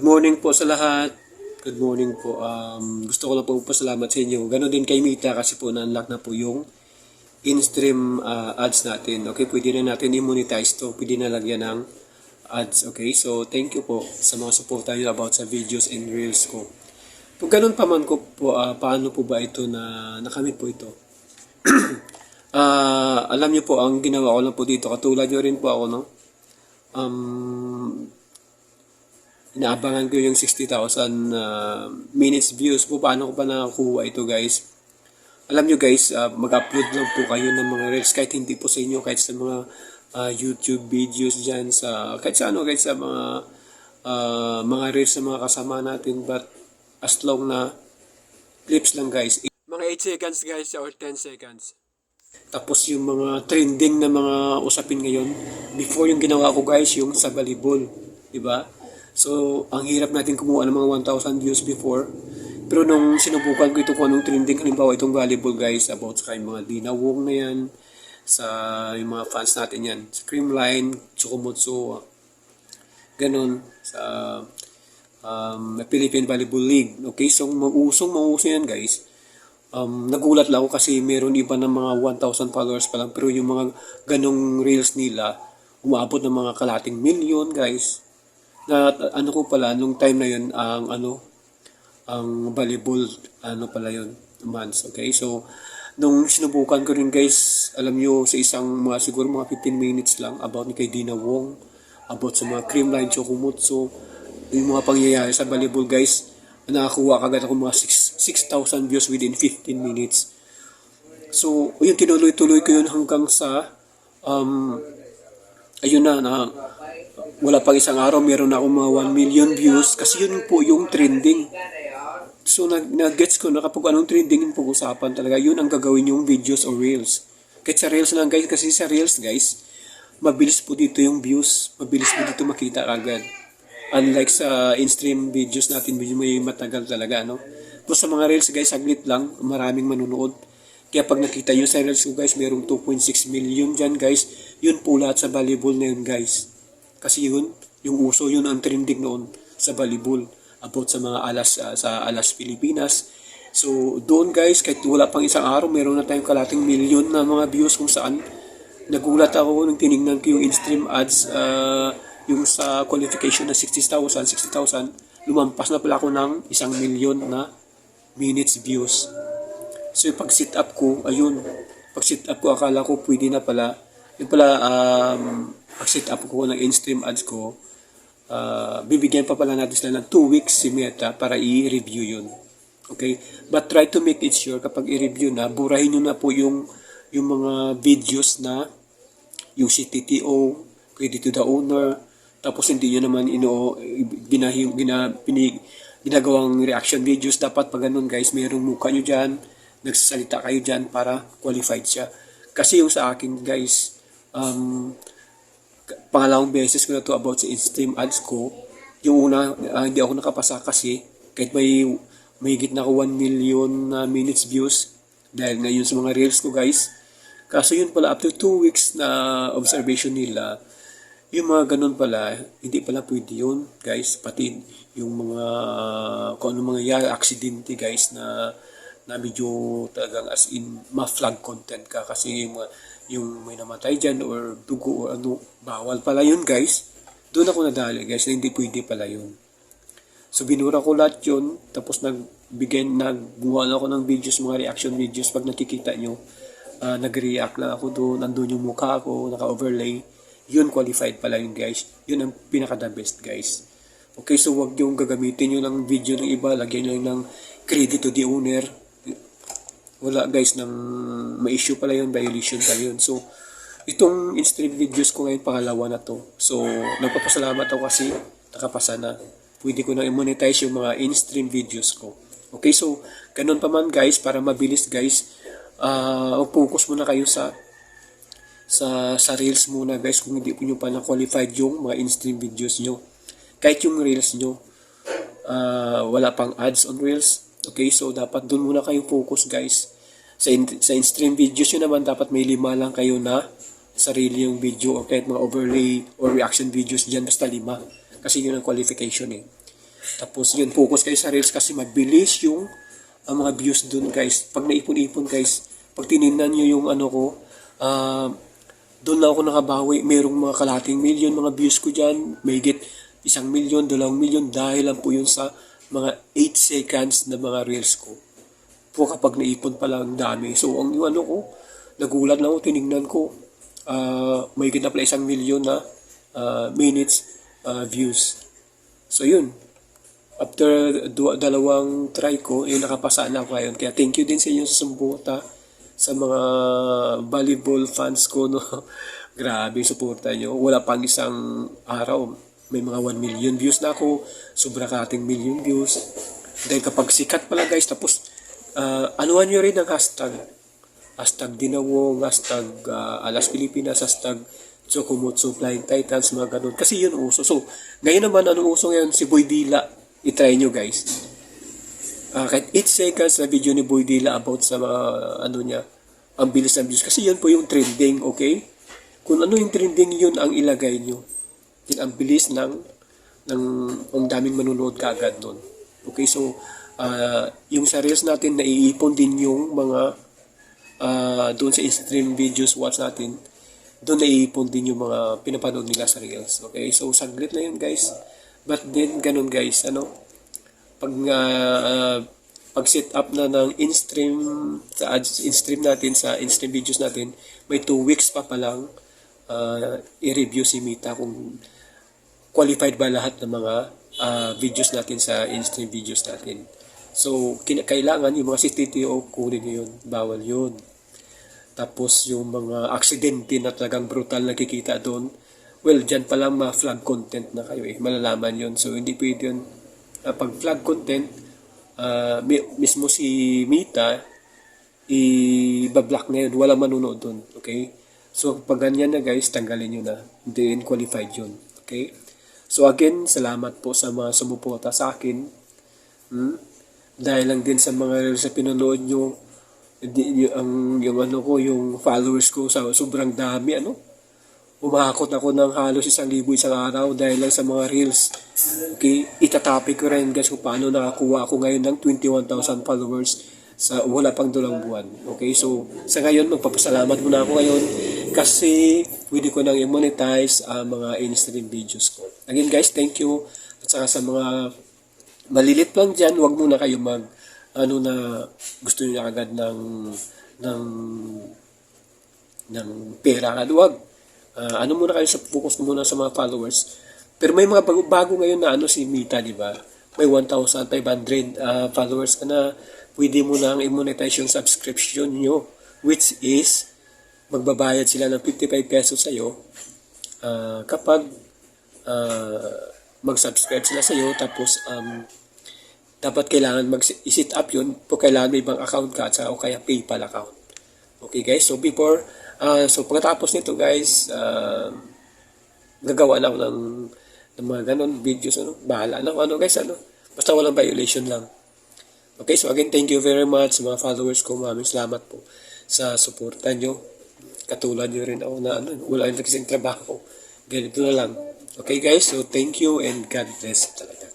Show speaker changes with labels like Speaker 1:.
Speaker 1: Good morning po sa lahat. Good morning po. Um, gusto ko lang po pasalamat sa inyo. Ganon din kay Mita kasi po na-unlock na po yung in-stream uh, ads natin. Okay, pwede na natin i-monetize to. Pwede na lagyan ng ads. Okay, so thank you po sa mga support tayo about sa videos and reels ko. Kung ganun pa man ko po, ah, paano po ba ito na nakamit po ito? Ah, alam niyo po, ang ginawa ko lang po dito, katulad niyo rin po ako, no? Um, inaabangan ko yung 60,000 uh, minutes views po. Paano ko pa nakakuha ito guys? Alam nyo guys, uh, mag-upload lang po kayo ng mga reels kahit hindi po sa inyo, kahit sa mga uh, YouTube videos dyan, sa, kahit sa ano, kahit sa mga uh, mga reels sa mga kasama natin. But as long na clips lang guys. Mga 8 seconds guys or 10 seconds. Tapos yung mga trending na mga usapin ngayon, before yung ginawa ko guys, yung sa volleyball, di ba? So, ang hirap natin kumuha ng mga 1,000 views before. Pero nung sinubukan ko ito kung anong trending, halimbawa itong volleyball guys, about sa mga dinawong na yan, sa yung mga fans natin yan, sa Creamline, Chukumotsu, ganun, sa um, Philippine Volleyball League. Okay, so mausong mauso yan guys. Um, nagulat lang ako kasi meron iba ng mga 1,000 followers pa lang pero yung mga ganong reels nila umabot ng mga kalating million guys na ano ko pala nung time na yun ang ano ang volleyball ano pala yun months okay so nung sinubukan ko rin guys alam nyo sa isang mga siguro mga 15 minutes lang about ni kay Dina Wong about sa mga creamline chokumutsu yung mga pangyayari sa volleyball guys nakakuha kagad ako mga 6,000 views within 15 minutes. So, yun, tinuloy-tuloy ko yun hanggang sa, um, ayun na, na, wala pang isang araw, meron na akong mga 1 million views kasi yun po yung trending. So, nag, nag-gets ko na kapag anong trending yung pag-usapan talaga, yun ang gagawin yung videos or reels. Kahit sa reels lang guys, kasi sa reels guys, mabilis po dito yung views, mabilis po dito makita agad. Unlike sa in-stream videos natin, medyo may matagal talaga, no? Tapos sa mga reels, guys, saglit lang, maraming manunood. Kaya pag nakita nyo sa reels ko, guys, mayroong 2.6 million dyan, guys. Yun po lahat sa volleyball na yun, guys. Kasi yun, yung uso, yun ang trending noon sa volleyball. About sa mga alas, uh, sa alas Pilipinas. So, doon, guys, kahit wala pang isang araw, meron na tayong kalating million na mga views kung saan. Nagulat ako nung tinignan ko yung in-stream ads, uh, yung sa qualification na 60,000, 60,000, lumampas na pala ako ng isang milyon na minutes views. So pag sit up ko, ayun, pag sit up ko akala ko pwede na pala. Yung pala, um, pag sit up ko ng in-stream ads ko, uh, bibigyan pa pala natin sila ng 2 weeks si Meta para i-review yun. Okay? But try to make it sure kapag i-review na, burahin nyo na po yung, yung mga videos na yung CTTO, credit to the owner, tapos hindi nyo naman ino binahi, gina, pinig, ginagawang reaction videos dapat pag ganun guys mayroong mukha nyo dyan nagsasalita kayo dyan para qualified siya kasi yung sa akin guys um, pangalawang beses ko na to about sa in-stream ads ko yung una uh, hindi ako nakapasa kasi kahit may may na ako 1 million uh, minutes views dahil ngayon sa mga reels ko guys kaso yun pala to 2 weeks na observation nila yung mga ganun pala, hindi pala pwede yun, guys. Pati yung mga, kung ano mga yari, aksidente, guys, na, na medyo talagang as in, ma-flag content ka. Kasi yung, yung may namatay dyan or dugo or ano, bawal pala yun, guys. Doon ako nadali, guys, na hindi pwede pala yun. So, binura ko lahat yun. Tapos, nagbigay, nagbuha na ako ng videos, mga reaction videos. Pag nakikita nyo, uh, nag-react lang ako doon. Nandun yung mukha ko, naka-overlay yun qualified pala yun guys. Yun ang pinaka the best guys. Okay, so wag yung gagamitin nyo ng video ng iba, lagyan nyo ng credit to the owner. Wala guys, nang ma-issue pala yun, violation pala yun. So, itong in-stream videos ko ngayon, pangalawa na to. So, nagpapasalamat ako kasi nakapasa na. Pwede ko na i-monetize yung mga in-stream videos ko. Okay, so, ganun pa man guys, para mabilis guys, uh, focus muna kayo sa sa, sa Reels muna guys kung hindi po nyo pa na-qualified yung mga in-stream videos nyo. Kahit yung Reels nyo, uh, wala pang ads on Reels. Okay, so dapat dun muna kayo focus guys. Sa, in, sa in-stream videos nyo naman, dapat may lima lang kayo na sarili yung video o kahit mga overlay or reaction videos dyan, basta lima. Kasi yun ang qualification eh. Tapos yun, focus kayo sa Reels kasi mabilis yung ang mga views dun guys. Pag naipon-ipon guys, pag tinignan nyo yung ano ko, ah, doon na ako nakabawi. Merong mga kalating million mga views ko dyan. May get isang million, dalawang million dahil lang po yun sa mga 8 seconds na mga reels ko. Po kapag naipon pa lang dami. So ang yung ano ko, nagulat na ako, tinignan ko. ah may na pala isang million na ah, minutes ah, views. So yun, after du- dalawang try ko, eh nakapasa na ako ngayon. Kaya thank you din sa inyo sa sumputa, sa mga volleyball fans ko, no. Grabe suporta nyo. Wala pang isang araw, may mga 1 million views na ako, sobra kating million views. Dahil kapag sikat pala guys, tapos uh, anuhan nyo rin ang hashtag. Hashtag Dinawong, hashtag uh, Alas Pilipinas, hashtag Chokomotsu Flying Titans, mga ganun. Kasi yun uso. So, ngayon naman, anong uso ngayon? Si Boy Dila. I-try nyo guys. Ah, kahit 8 seconds na video ni Boy Dila about sa mga ano niya, ang bilis ng views. Kasi yun po yung trending, okay? Kung ano yung trending, yun ang ilagay nyo. Yun ang bilis ng, ng ang daming manunood kaagad nun. Okay, so, ah, yung sa Reels natin, naiipon din yung mga ah, doon sa in-stream videos watch natin, doon naiipon din yung mga pinapanood nila sa Reels. Okay, so saglit na yun guys. But then, ganun guys, ano, pag uh, pag set up na ng in-stream sa in-stream natin sa in-stream videos natin may 2 weeks pa pa lang uh, i-review si Mita kung qualified ba lahat ng mga uh, videos natin sa in-stream videos natin so kailangan yung mga CTTO kunin yun bawal yun tapos yung mga aksidente na talagang brutal na kikita doon well dyan pa lang ma-flag content na kayo eh malalaman yun so hindi pwede yun uh, pag flag content, uh, mi- mismo si Mita, i-block na yun. Wala manunood dun. Okay? So, pag ganyan na guys, tanggalin nyo na. Hindi qualified yun. Okay? So, again, salamat po sa mga sumuporta sa akin. Hmm? Dahil lang din sa mga sa pinanood nyo, yung, ang, yung ano ko, yung followers ko sa sobrang dami, ano? umakot ako ng halos isang libo isang araw dahil lang sa mga reels. Okay, itatopic ko rin guys kung paano nakakuha ako ngayon ng 21,000 followers sa wala pang dulang buwan. Okay, so sa ngayon magpapasalamat muna ako ngayon kasi pwede ko nang i-monetize ang mga in-stream videos ko. Again guys, thank you. At saka sa mga malilit lang dyan, wag muna kayo mag ano na gusto niyo agad ng ng ng pera. Wag Ah, ano muna kayo sa focus muna sa mga followers. Pero may mga bago, bago ngayon na ano si Mita, di ba? May 1,500 ah, followers ka na. Pwede mo nang i-monetize yung subscription nyo. Which is, magbabayad sila ng 55 pesos sa'yo ah, kapag ah, mag-subscribe sila sa'yo. Tapos, um, dapat kailangan mag-set up yun po kailangan may ibang account ka at saka o kaya PayPal account. Okay guys, so before Ah, so pagkatapos nito guys, uh, gagawa na ako ng, ng mga ganun videos ano, bahala na ano guys ano. Basta walang violation lang. Okay, so again, thank you very much sa mga followers ko. Maraming salamat po sa suporta nyo. Katulad nyo rin ako na ano, wala rin kasing trabaho. Ganito na lang. Okay guys, so thank you and God bless talaga.